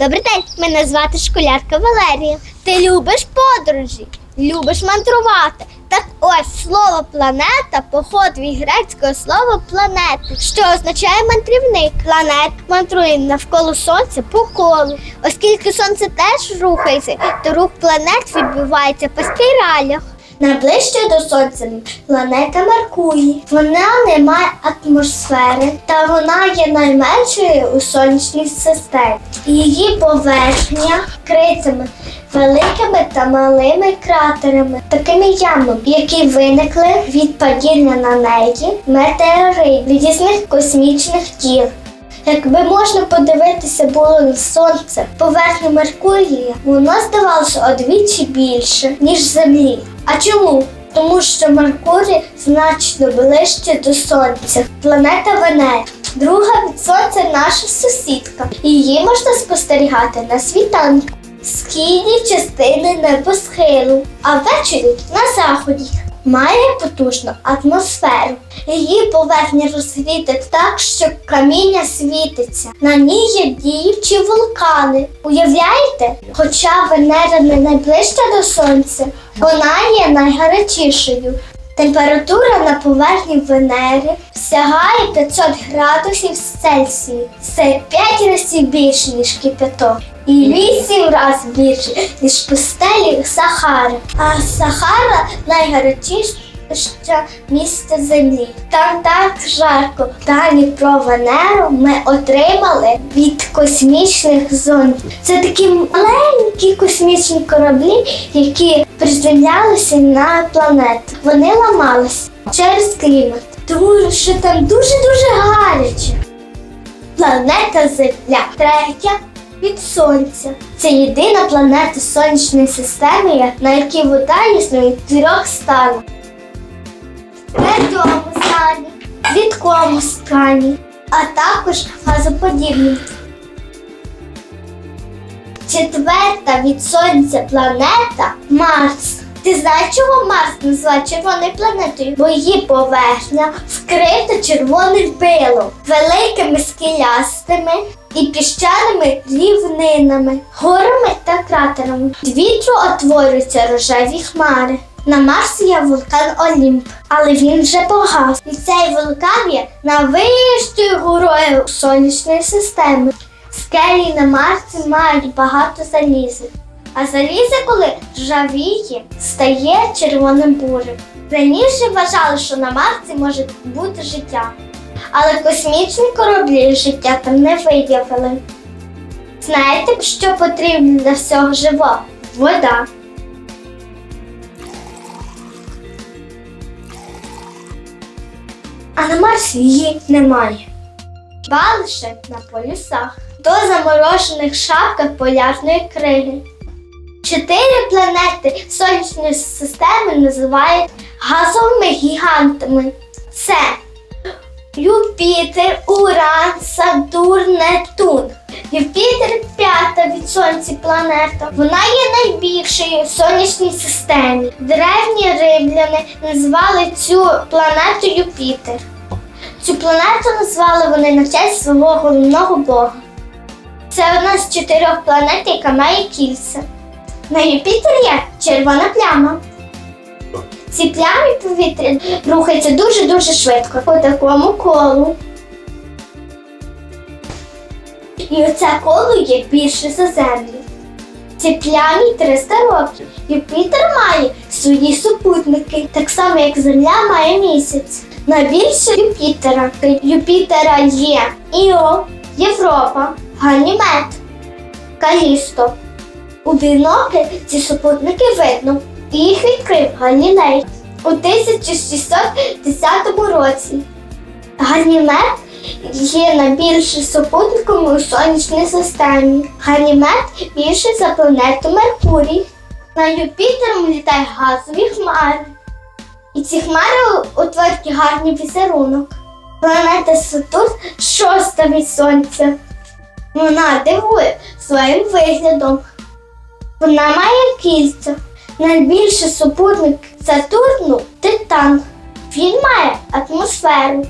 Добрий день, мене звати школярка Валерія. Ти любиш подорожі, любиш мандрувати. Так ось слово планета походить від грецького слова планети, що означає мандрівник. Планет мандрує навколо сонця по колу. Оскільки сонце теж рухається, то рух планет відбувається по спіралях. Найближче до сонця планета Меркурій. Вона не має атмосфери, та вона є найменшою у сонячній системі. Її поверхня вкритими великими та малими кратерами, такими ямами, які виникли від падіння на неї метеорит різних космічних тіл. Якби можна подивитися було на сонце, поверхню Меркурія, воно здавалося удвічі більше, ніж Землі. А чому? Тому що Меркурій значно ближче до Сонця. Планета Венера. Друга від Сонця наша сусідка. Її можна спостерігати на світанку, східній частини небосхилу, а ввечері на заході. Має потужну атмосферу. Її поверхня розсвітить так, що каміння світиться. На ній є діючі вулкани. Уявляєте? Хоча Венера не найближча до Сонця, вона є найгарячішою. Температура на поверхні Венери сягає 500 градусів Цельсію. Це 5 разів більше, ніж кипяток. І 8 разів більше, ніж пустелі Сахара. А Сахара найгарячіше місце землі. Там так жарко. Дані про Венеру ми отримали від космічних зонд. Це такі маленькі космічні кораблі, які приземлялися на планету. Вони ламалися через клімат, тому що там дуже-дуже гаряче. Планета Земля третя від Сонця. Це єдина планета сонячної системи, на якій вода існує трьох станах. Твердому стані, рідкому стані, а також газоподібному. Четверта від сонця планета Марс. Ти знаєш, чого Марс називають червоною планетою? Бо її поверхня вкрита червоним пилом, великими скелястими і піщаними рівнинами, горами та кратерами. З вітру утворюються рожеві хмари. На Марсі є вулкан Олімп, але він вже погас. І цей вулкан є найвищою горою сонячної системи. Скелі на Марсі мають багато заліза. А залізо, коли ржавіє, стає червоним бурем. Раніше вважали, що на Марсі може бути життя, але космічні кораблі життя там не виявили. Знаєте, що потрібно для всього живого? Вода. А на Марсі її немає. Хіба на полюсах, до заморожених шапках полярної криги. Чотири планети сонячної системи називають газовими гігантами. Це Юпітер, Уран, Сатурн, Нептун. Юпітер п'ята від сонця планета. Вона є найбільшою в сонячній системі. Древні римляни назвали цю планету Юпітер. Цю планету назвали вони на честь свого головного бога. Це одна з чотирьох планет, яка має кільця. На Юпітері є червона пляма. Ці плями повітря рухаються дуже-дуже швидко по такому колу. І оце коло є більше за землю. Ці плямі 300 років. Юпітер має свої супутники, так само як Земля має місяць. Найбільше Юпітера. Юпітера є Іо, Європа, Ганімед, Калісто. У бінокль ці супутники видно. І їх відкрив Галілей у 1610 році. Ганімед є найбільшим супутником у сонячній системі. Ганімед більший за планету Меркурій. На Юпітером літають газові хмари. І ці хмари утворюють гарний візерунок. Планета Сатурн шоста від сонця. Вона дивує своїм виглядом. Вона має кільця. Найбільший супутник Сатурну Титан. Він має атмосферу.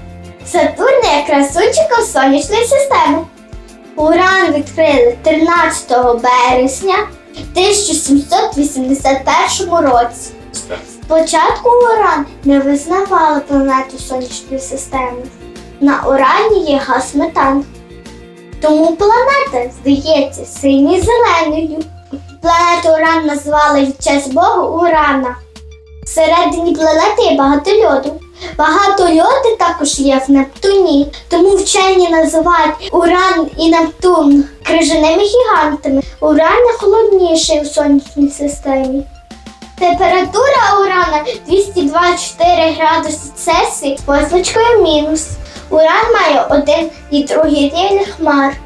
Сатурн є красунчиком сонячної системи. Уран відкрили 13 березня 1781 році. Спочатку Уран не визнавали планету Сонячної системи. На Урані є газ метан. Тому планета здається синьо зеленою. Планету Уран назвали в честь Бога Урана. Всередині планети є багато льоду. Багато льоду також є в Нептуні, тому вчені називають Уран і Нептун крижаними гігантами. Уран найхолодніший у сонячній системі. Температура урана 224 градуси Цельсії з позначкою мінус. Уран має один і другий рівень хмар.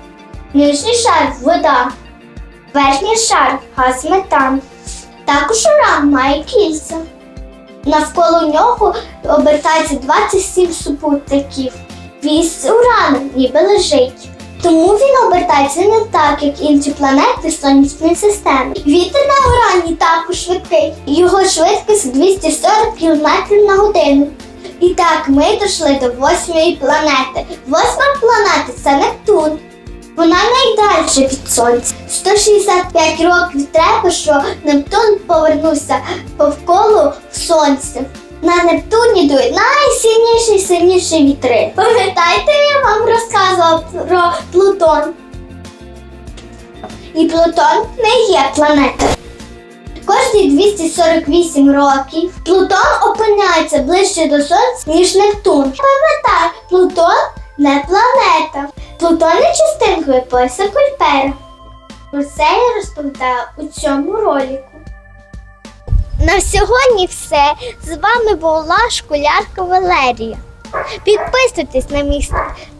Нижній шар вода, верхній шар газ метан. Також уран має кільця. Навколо нього обертається 27 супутників. Вісь урану ніби лежить. Тому він обертається не так, як інші планети Сонячної системи. Вітер на урані також швидкий. Його швидкість 240 км на годину. І так ми дійшли до восьмої планети. Восьма планета це Нептун. Вона найдальша від Сонця. 165 років треба, що Нептун повернувся повколу Сонця. На Нептуні дують найсильніші сильніші вітри. Пам'ятаєте, я вам розказувала про Плутон. І Плутон не є планета. Кожні 248 років Плутон опиняється ближче до Сонця, ніж Нептун. Пам'ятай, Плутон не планета. Плутон є частинкою пояса Кульпера. Про це я розповідаю у цьому ролику. На сьогодні все. З вами була школярка Валерія. Підписуйтесь на мій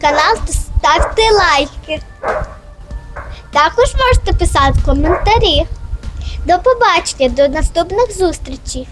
канал та ставте лайки. Також можете писати коментарі. До побачення, до наступних зустрічей!